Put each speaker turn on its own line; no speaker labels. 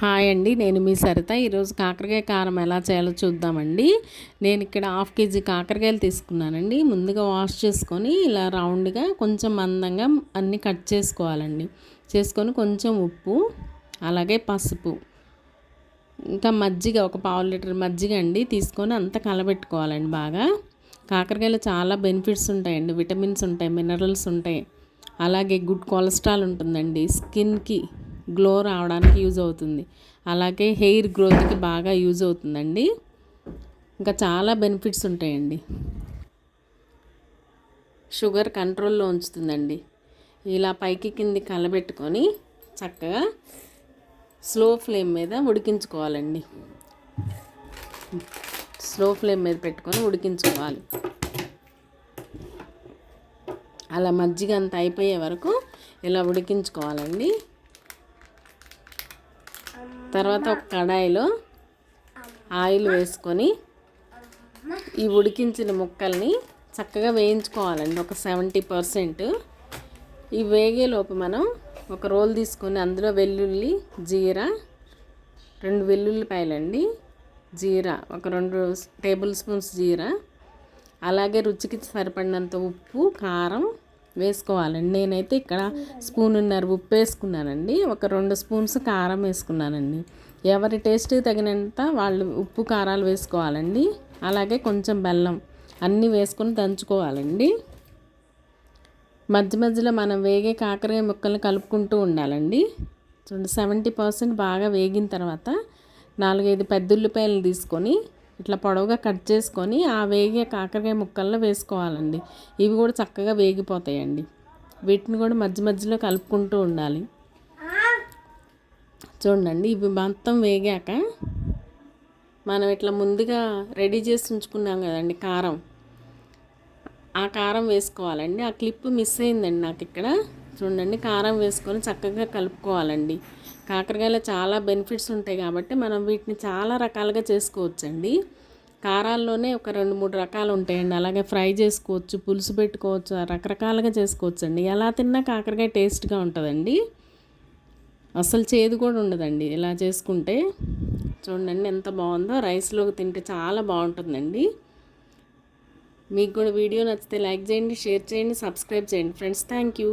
Hi అండి నేను మీ సరిత. ఈరోజు కాకరకాయ కారం ఎలా చేయాలో చూద్దామండి. నేను ఇక్కడ హాఫ్ కేజీ కాకరకాయలు తీసుకున్నానండి. ముందుగా వాష్ చేసుకొని ఇలా రౌండ్గా కొంచెం మందంగా అన్నీ కట్ చేసుకోవాలండి. చేసుకొని కొంచెం ఉప్పు అలాగే పసుపు ఇంకా మజ్జిగ ఒక పావు లీటర్ మజ్జిగ అండి తీసుకొని అంతా కలబెట్టుకోవాలండి బాగా. కాకరకాయలు చాలా బెనిఫిట్స్ ఉంటాయండి విటమిన్స్ ఉంటాయి మినరల్స్ ఉంటాయి. అలాగే గుడ్ కొలెస్ట్రాల్ ఉంటుందండి స్కిన్కి. గ్లో రావడానికి యూజ్ అవుతుంది. అలాగే హెయిర్ గ్రోత్కి బాగా యూజ్ అవుతుందండి. ఇంకా చాలా బెనిఫిట్స్ ఉంటాయండి. షుగర్ కంట్రోల్లో ఉంచుతుందండి. ఇలా పైకి కింది కలబెట్టుకొని చక్కగా స్లో ఫ్లేమ్ మీద ఉడికించుకోవాలండి. స్లో ఫ్లేమ్ మీద పెట్టుకొని ఉడికించుకోవాలి. అలా మజ్జిగ అంత అయిపోయే వరకు ఇలా ఉడికించుకోవాలండి. తర్వాత ఒక కడాయిలో ఆయిల్ వేసుకొని ఈ ఉడికించిన ముక్కల్ని చక్కగా వేయించుకోవాలండి. ఒక సెవెంటీ పర్సెంట్. ఈ వేగేలోపు మనం ఒక రోల్ తీసుకొని అందులో వెల్లుల్లి జీరా రెండు వెల్లుల్లిపాయలండి. జీరా ఒక రెండు టేబుల్ స్పూన్స్ జీరా. అలాగే రుచికి సరిపడినంత ఉప్పు కారం వేసుకోవాలండి నేనైతే ఇక్కడ స్పూనున్నర ఉప్పు వేసుకున్నానండి. ఒక రెండు స్పూన్స్ కారం వేసుకున్నానండి. ఎవరి టేస్ట్ తగినంత వాళ్ళు ఉప్పు కారాలు వేసుకోవాలండి. అలాగే కొంచెం బెల్లం అన్నీ వేసుకొని దంచుకోవాలండి. మధ్య మధ్యలో మనం వేగే కాకరకాయ ముక్కలు కలుపుకుంటూ ఉండాలండి. చూడండి సెవెంటీ పర్సెంట్ బాగా వేగిన తర్వాత నాలుగైదు పెద్ద ఉల్లిపాయలు తీసుకొని ఇట్లా పొడవుగా కట్ చేసుకొని ఆ వేగే కాకరకాయ ముక్కల్లో వేసుకోవాలండి. ఇవి కూడా చక్కగా వేగిపోతాయండి. వీటిని కూడా మధ్య మధ్యలో కలుపుకుంటూ ఉండాలి. చూడండి ఇవి మొత్తం వేగాక మనం ఇట్లా ముందుగా రెడీ చేసి ఉంచుకున్నాం కదండి కారం. ఆ కారం వేసుకోవాలండి. ఆ క్లిప్ మిస్ అయిందండి నాకు ఇక్కడ. చూడండి కారం వేసుకొని చక్కగా కలుపుకోవాలండి. కాకరకాయలో చాలా బెనిఫిట్స్ ఉంటాయి కాబట్టి మనం వీటిని చాలా రకాలుగా చేసుకోవచ్చండి. కారాల్లోనే ఒక రెండు మూడు రకాలు ఉంటాయండి. అలాగే ఫ్రై చేసుకోవచ్చు పులుసు పెట్టుకోవచ్చు రకరకాలుగా చేసుకోవచ్చండి. ఎలా తిన్నా కాకరకాయ టేస్ట్గా ఉంటుందండి. అసలు చేదు కూడా ఉండదండి ఇలా చేసుకుంటే. చూడండి ఎంత బాగుందో. రైస్లోకి తింటే చాలా బాగుంటుందండి. మీకు కూడా వీడియో నచ్చితే లైక్ చేయండి షేర్ చేయండి సబ్స్క్రైబ్ చేయండి. Friends thank you.